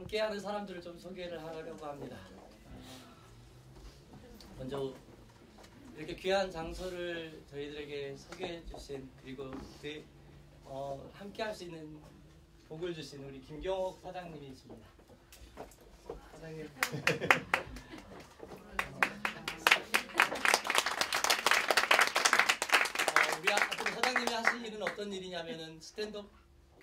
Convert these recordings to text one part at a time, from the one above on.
함께하는 사람들을 좀 소개를 하려고 합니다. 먼저 이렇게 귀한 장소를 저희들에게 소개해 주신 그리고 그, 어, 함께할 수 있는 복을 주신 우리 김경옥 사장님이십니다. 사장님. 어, 우리 앞으로 사장님이 하실 일은 어떤 일이냐면은 스탠드업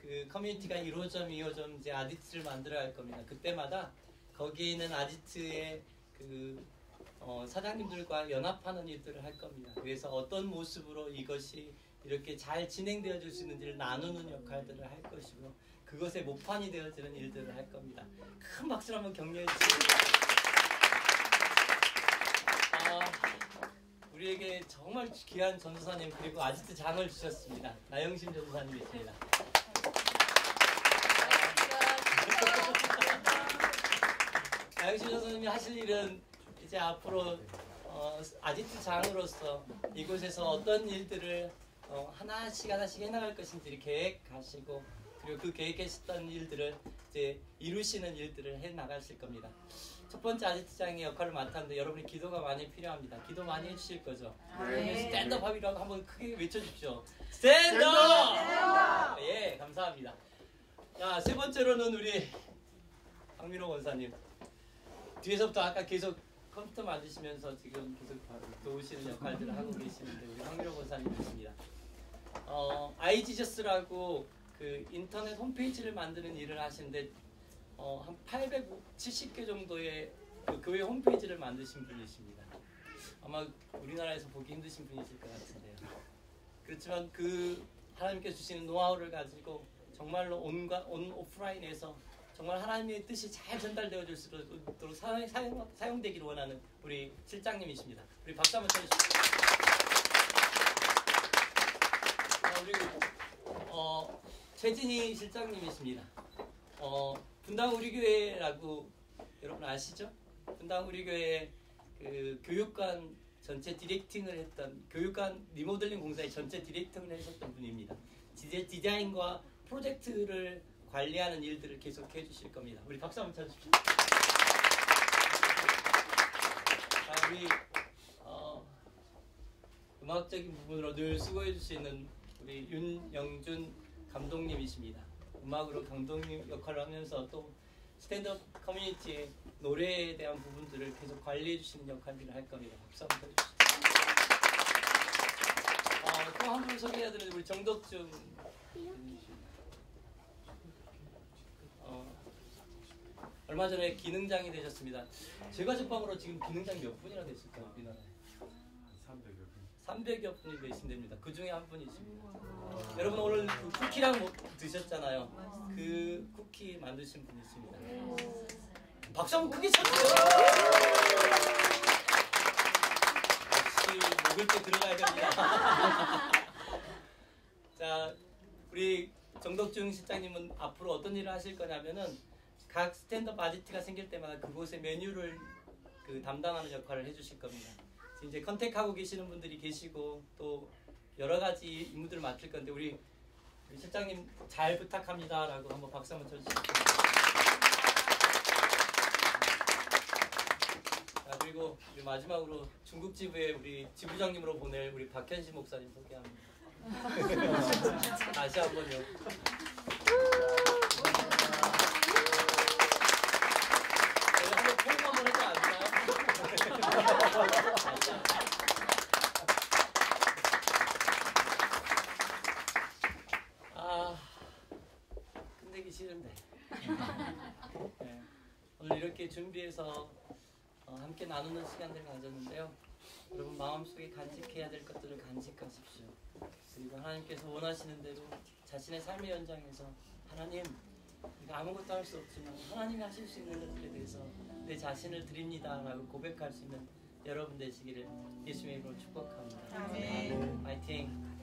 그 커뮤니티가 1호점, 2호점 이제 아지트를 만들어야 할 겁니다. 그때마다 거기에 있는 아지트의 그 어, 사장님들과 연합하는 일들을 할 겁니다. 그래서 어떤 모습으로 이것이 이렇게 잘 진행되어 줄 수 있는지를 나누는 역할들을 할 것이고 그것의 모판이 되어지는 일들을 할 겁니다. 큰 박수로 한번 격려해 주시죠. 아, 우리에게 정말 귀한 전도사님 그리고 아지트 장을 주셨습니다. 나영심 전도사님이십니다. 나영심 전도사님이 하실 일은 이제 앞으로 어, 아지트 장으로서 이곳에서 어떤 일들을 어, 하나씩 하나씩 해나갈 것인지를 계획하시고 그리고 그 계획했었던 일들을 이제 이루시는 일들을 해 나가실 겁니다. 첫 번째 아지트장의 역할을 맡았는데 여러분이 기도가 많이 필요합니다. 기도 많이 해주실 거죠. 그러면 스탠드업 합이라고 한번 크게 외쳐주십시오. 스탠드업! 예, 감사합니다. 자, 세 번째로는 우리 박민호 원사님. 뒤에서부터 아까 계속 컴퓨터 만드시면서 지금 계속 도우시는 역할들을 하고 계시는데 우리 황민호 원사님이십니다. 어, 아이지저스라고 그 인터넷 홈페이지를 만드는 일을 하시는데 어, 한 870개 정도의 그 교회 홈페이지를 만드신 분이십니다. 아마 우리나라에서 보기 힘드신 분이실 것 같은데요. 그렇지만 그 하나님께 주시는 노하우를 가지고 정말로 온과 온 오프라인에서 정말 하나님의 뜻이 잘 전달되어 질 수 있도록 사용, 사용, 사용되기를 원하는 우리 실장님이십니다. 우리 박수 한번 쳐주십시오. 어, 그리고 어, 최진희 실장님이십니다. 어, 분당 우리 교회라고 여러분 아시죠? 분당 우리 교회 그 교육관 전체 디렉팅을 했던 교육관 리모델링 공사의 전체 디렉팅을 했었던 분입니다. 디자인과 프로젝트를 관리하는 일들을 계속 해 주실 겁니다. 우리 박수 한번 쳐주십시오. 자, 우리 어, 음악적인 부분으로 늘 수고해 주시는 우리 윤영준 감독님이십니다. 음악으로 감독님 역할을 하면서 또 스탠드업 커뮤니티의 노래에 대한 부분들을 계속 관리해 주시는 역할들을 할 겁니다. 박수 한번 쳐주십시오. 어, 또한 분을 소개해야 되는데 우리 정덕준 어, 얼마 전에 기능장이 되셨습니다. 제가 접방으로 지금 기능장이 몇 분이나 됐을까요? 우리나라에? 300여 분이 계신답니다. 그 중에 한 분이십니다. 여러분 오늘 그 쿠키랑 뭐 드셨잖아요. 그 쿠키 만드신 분이십니다. 박수 한번 크게 쳐주세요. 역시 먹을 때 들어가야 됩니다. 자, 우리 정덕중 실장님은 앞으로 어떤 일을 하실 거냐면은 각 스탠드업 아지트가 생길 때마다 그곳의 메뉴를 그 담당하는 역할을 해주실 겁니다. 이제 컨택하고 계시는 분들이 계시고 또 여러 가지 임무들을 맡을 건데 우리, 우리 실장님 잘 부탁합니다라고 한번 박수 한번 쳐주시죠. 자 그리고 우리 마지막으로 중국 지부에 우리 지부장님으로 보낼 우리 박현신 목사님 소개합니다. 다시 한번요. 저희 한번 포옹 한번 해도 안 돼요? 아, 끝내기 싫은데. 네, 오늘 이렇게 준비해서 어, 함께 나누는 시간들을 가졌는데요. 여러분 마음속에 간직해야 될 것들을 간직하십시오. 그리고 하나님께서 원하시는 대로 자신의 삶의 현장에서 하나님 우리가 아무것도 할 수 없지만 하나님이 하실 수 있는 것들에 대해서 내 자신을 드립니다 라고 고백할 수 있는 여러분 되시기를 예수님의 이름으로 축복합니다. 아멘. 파이팅.